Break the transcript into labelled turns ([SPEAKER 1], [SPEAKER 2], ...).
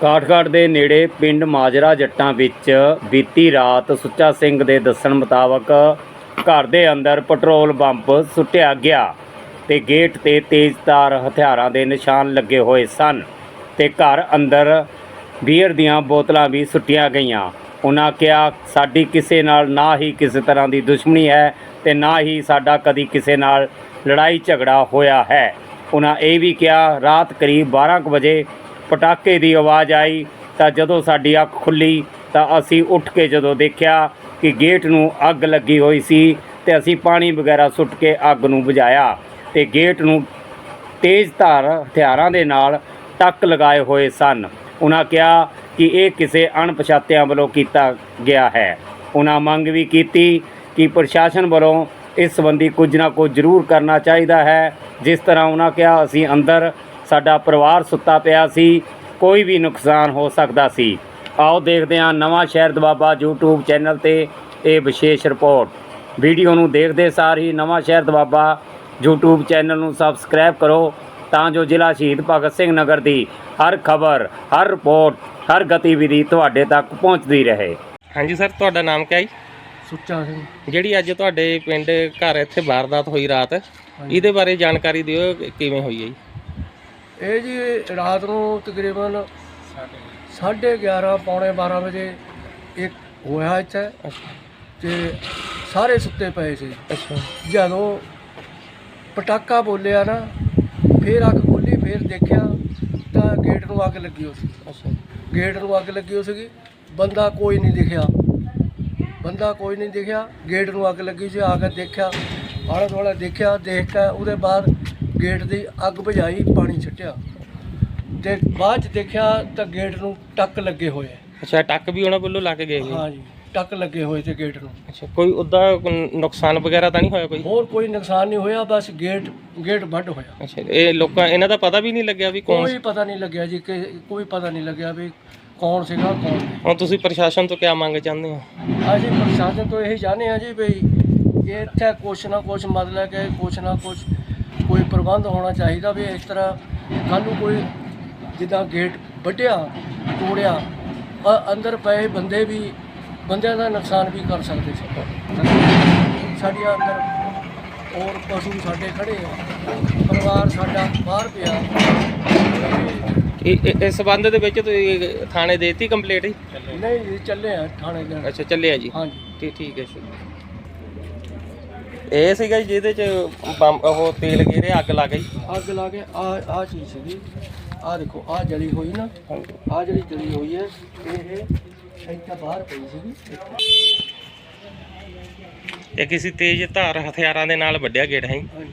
[SPEAKER 1] ਕਾਠਗੜ੍ਹ ਦੇ ਨੇੜੇ ਪਿੰਡ ਮਾਜਰਾ ਜੱਟਾਂ ਵਿੱਚ ਬੀਤੀ ਰਾਤ ਸੁੱਚਾ ਸਿੰਘ ਦੇ ਦੱਸਣ ਮੁਤਾਬਕ ਘਰ ਦੇ ਅੰਦਰ ਪੈਟਰੋਲ ਪੰਪ ਸੁੱਟਿਆ ਗਿਆ ਤੇ ਗੇਟ ਤੇ ਤੇਜ਼ਧਾਰ ਹਥਿਆਰਾਂ ਦੇ ਨਿਸ਼ਾਨ ਲੱਗੇ ਹੋਏ ਸਨ ਤੇ ਘਰ ਅੰਦਰ ਬੀਅਰ ਦੀਆਂ ਬੋਤਲਾਂ ਵੀ ਸੁੱਟੀਆਂ ਗਈਆਂ। ਉਹਨਾਂ ਕਿਹਾ, ਸਾਡੀ ਕਿਸੇ ਨਾਲ ਨਾ ਹੀ ਕਿਸੇ ਤਰ੍ਹਾਂ ਦੀ ਦੁਸ਼ਮਣੀ ਹੈ ਤੇ ਨਾ ਹੀ ਸਾਡਾ ਕਦੀ ਕਿਸੇ ਨਾਲ ਲੜਾਈ ਝਗੜਾ ਹੋਇਆ ਹੈ। ਉਹਨਾਂ ਇਹ ਵੀ ਕਿਹਾ, ਰਾਤ ਕਰੀਬ 12 ਕੁ ਵਜੇ ਪਟਾਕੇ ਦੀ ਆਵਾਜ਼ ਆਈ ਤਾਂ ਜਦੋਂ ਸਾਡੀ ਅੱਖ ਖੁੱਲੀ ਤਾਂ ਅਸੀਂ ਉੱਠ ਕੇ ਜਦੋਂ ਦੇਖਿਆ ਕਿ ਗੇਟ ਨੂੰ ਅੱਗ ਲੱਗੀ ਹੋਈ ਸੀ ਤੇ ਅਸੀਂ ਪਾਣੀ ਵਗੈਰਾ ਸੁੱਟ ਕੇ ਅੱਗ ਨੂੰ ਬੁਝਾਇਆ ਤੇ ਗੇਟ ਨੂੰ ਤੇਜ਼ ਧਾਰ, ਹਥਿਆਰਾਂ ਦੇ ਨਾਲ ਟੱਕ ਲਗਾਏ ਹੋਏ ਸਨ। ਉਹਨਾਂ ਕਿਹਾ ਕਿ ਇਹ ਕਿਸੇ ਅਣਪਛਾਤਿਆਂ ਵੱਲੋਂ ਕੀਤਾ ਗਿਆ ਹੈ। ਉਹਨਾਂ ਮੰਗ ਵੀ ਕੀਤੀ ਕਿ ਪ੍ਰਸ਼ਾਸਨ ਵੱਲੋਂ ਇਸ ਸੰਬੰਧੀ ਕੁਝ ਨਾ ਕੁਝ ਜ਼ਰੂਰ ਕਰਨਾ ਚਾਹੀਦਾ ਹੈ। ਜਿਸ ਤਰ੍ਹਾਂ ਉਹਨਾਂ ਕਿਹਾ, ਅਸੀਂ ਅੰਦਰ ਸਾਡਾ ਪਰਿਵਾਰ ਸੁੱਤਾ ਪਿਆ ਸੀ ਕੋਈ ਵੀ ਨੁਕਸਾਨ ਹੋ ਸਕਦਾ ਸੀ। ਆਓ ਦੇਖਦੇ ਹਾਂ ਨਵਾਂ ਸ਼ਹਿਰ ਦਬਾਬਾ YouTube ਚੈਨਲ ਤੇ ਇਹ ਵਿਸ਼ੇਸ਼ ਰਿਪੋਰਟ। ਵੀਡੀਓ ਨੂੰ ਦੇਖਦੇ ਸਾਰ ਹੀ ਨਵਾਂ ਸ਼ਹਿਰ ਦਬਾਬਾ YouTube ਚੈਨਲ ਨੂੰ ਸਬਸਕ੍ਰਾਈਬ ਕਰੋ ਤਾਂ ਜੋ ਜ਼ਿਲ੍ਹਾ ਸ਼ਹੀਦ ਭਗਤ ਸਿੰਘ ਨਗਰ ਦੀ ਹਰ ਖਬਰ ਹਰ ਰਿਪੋਰਟ ਹਰ ਗਤੀਵਿਧੀ ਤੁਹਾਡੇ ਤੱਕ ਪਹੁੰਚਦੀ ਰਹੇ।
[SPEAKER 2] ਹਾਂਜੀ ਸਰ ਤੁਹਾਡਾ ਨਾਮ ਕਿਆ ਜੀ?
[SPEAKER 3] ਸੁੱਚਾ ਸਿੰਘ।
[SPEAKER 2] ਜਿਹੜੀ ਅੱਜ ਤੁਹਾਡੇ ਪਿੰਡ ਘਰ ਇੱਥੇ ਵਾਰਦਾਤ ਹੋਈ ਰਾਤ ਇਹਦੇ ਬਾਰੇ ਜਾਣਕਾਰੀ ਦਿਓ ਕਿ ਕਿਵੇਂ ਹੋਈ ਹੈ ਜੀ?
[SPEAKER 3] ਇਹ ਜੀ ਰਾਤ ਨੂੰ ਤਕਰੀਬਨ 11:30 ਪੌਣੇ 12 ਵਜੇ ਇੱਕ ਹੋਇਆ ਇੱਥੇ ਤੇ ਸਾਰੇ ਸੁੱਤੇ ਪਏ ਸੀ।
[SPEAKER 2] ਅੱਛਾ।
[SPEAKER 3] ਜਦੋਂ ਪਟਾਕਾ ਬੋਲਿਆ ਨਾ ਫੇਰ ਅੱਖ ਖੁੱਲੀ ਫੇਰ ਦੇਖਿਆ ਤਾਂ ਗੇਟ ਨੂੰ ਅੱਗ ਲੱਗੀ ਹੋਈ ਸੀ।
[SPEAKER 2] ਅੱਛਾ।
[SPEAKER 3] ਗੇਟ ਨੂੰ ਅੱਗ ਲੱਗੀ ਹੋਈ ਸੀਗੀ। ਬੰਦਾ ਕੋਈ ਨਹੀਂ ਦਿਖਿਆ। ਬੰਦਾ ਕੋਈ ਨਹੀਂ ਦਿਖਿਆ। ਗੇਟ ਨੂੰ ਅੱਗ ਲੱਗੀ ਸੀ। ਆ ਕੇ ਦੇਖਿਆ। ਆਲਾ ਦੁਆਲਾ ਦੇਖਿਆ। ਦੇਖ ਕੇ ਉਹਦੇ ਬਾਅਦ ਗੇਟ ਦੀ ਅੱਗ ਬੁਝਾਈ ਪਾਣੀ ਛੱਟਿਆ। ਤੇ ਬਾਅਦ ਚ ਦੇਖਿਆ ਤਾਂ ਗੇਟ ਨੂੰ ਟੱਕ ਲੱਗੇ ਹੋਏ ਆ।
[SPEAKER 2] ਅੱਛਾ ਟੱਕ ਵੀ ਉਹਨਾਂ ਵੱਲੋਂ ਲਾ ਕੇ ਗਏ ਜੀ
[SPEAKER 3] ਹਾਂ ਜੀ ਟੱਕ ਲੱਗੇ ਹੋਏ ਤੇ ਗੇਟ ਨੂੰ।
[SPEAKER 2] ਅੱਛਾ ਕੋਈ ਉਹਦਾ ਨੁਕਸਾਨ ਵਗੈਰਾ ਤਾਂ ਨਹੀਂ ਹੋਇਆ ਕੋਈ?
[SPEAKER 3] ਹੋਰ ਕੋਈ ਨੁਕਸਾਨ ਨਹੀਂ ਹੋਇਆ ਬਸ ਗੇਟ ਗੇਟ ਵੱਢ ਹੋਇਆ।
[SPEAKER 2] ਅੱਛਾ ਇਹ ਲੋਕਾਂ ਇਹਨਾਂ ਦਾ ਪਤਾ ਵੀ ਨਹੀਂ ਲੱਗਿਆ ਵੀ ਕੌਣ
[SPEAKER 3] ਕੋਈ ਪਤਾ ਨਹੀਂ ਲੱਗਿਆ ਜੀ ਕਿ ਕੋਈ ਪਤਾ ਨਹੀਂ ਲੱਗਿਆ ਵੀ ਕੌਣ ਸੀਗਾ ਕੌਣ ਨਹੀਂ।
[SPEAKER 2] ਹੁਣ ਤੁਸੀਂ ਪ੍ਰਸ਼ਾਸਨ ਤੋਂ ਕਿਆ ਮੰਗ ਚਾਹੁੰਦੇ ਹੋ?
[SPEAKER 3] ਅਸੀਂ ਪ੍ਰਸ਼ਾਸਨ ਤੋਂ ਇਹ ਚਾਹੁੰਦੇ ਹਾਂ ਜੀ ਵੀ ਇਹ ਇੱਥੇ ਕੁਛ ਨਾ ਕੁਛ ਮਤਲਬ ਕਿ ਕੁਛ ਨਾ ਕੁਛ ਕੋਈ ਪ੍ਰਬੰਧ ਹੋਣਾ ਚਾਹੀਦਾ ਵੀ ਇਸ ਤਰ੍ਹਾਂ ਕੱਲ੍ਹ ਨੂੰ ਕੋਈ ਜਿੱਦਾਂ ਗੇਟ ਵੱਢਿਆ ਤੋੜਿਆ ਅ- ਅੰਦਰ ਪਏ ਬੰਦੇ ਵੀ ਬੰਦਿਆਂ ਦਾ ਨੁਕਸਾਨ ਵੀ ਕਰ ਸਕਦੇ ਸੀ। ਸਾਡੀਆਂ ਅੰਦਰ ਹੋਰ ਪਸ਼ੂ ਸਾਡੇ ਖੜੇ ਆ ਪਰਿਵਾਰ ਸਾਡਾ ਬਾਹਰ ਪਿਆ। ਤੇ
[SPEAKER 2] ਇਸ ਸੰਬੰਧ ਦੇ ਵਿੱਚ ਤੁਸੀਂ ਥਾਣੇ ਦੇਤੀ ਕੰਪਲੀਟ ਜੀ?
[SPEAKER 3] ਨਹੀਂ ਜੀ ਚੱਲੇ ਆ ਥਾਣੇ ਦੇ।
[SPEAKER 2] ਅੱਛਾ ਚੱਲਿਆ ਜੀ।
[SPEAKER 3] ਹਾਂਜੀ।
[SPEAKER 2] ਠੀਕ ਠੀਕ ਹੈ ਸ਼ੁਕਰੀਆ ਇਹ ਸੀਗਾ ਜੀ ਜਿਹਦੇ ਚ ਬੰਬ ਉਹ ਤੇਲ ਗੇਰੇ ਅੱਗ ਲੱਗ ਗਈ।
[SPEAKER 3] ਅੱਗ ਲਾ ਕੇ ਆ ਆ ਚੀਜ਼ ਸੀਗੀ। ਆ ਦੇਖੋ ਆ ਜਲੀ ਹੋਈ ਨਾ ਆ ਜਿਹੜੀ ਜਲੀ ਹੋਈ ਹੈ ਇਹ ਇੱਥੇ ਬਾਹਰ ਪਈ ਸੀਗੀ
[SPEAKER 2] ਇਹ ਕਿਸੇ ਤੇਜ਼ ਧਾਰ ਹਥਿਆਰਾਂ ਦੇ ਨਾਲ ਵੱਢਿਆ ਗੇਟ ਹੈ ਜੀ।
[SPEAKER 3] ਹਾਂਜੀ।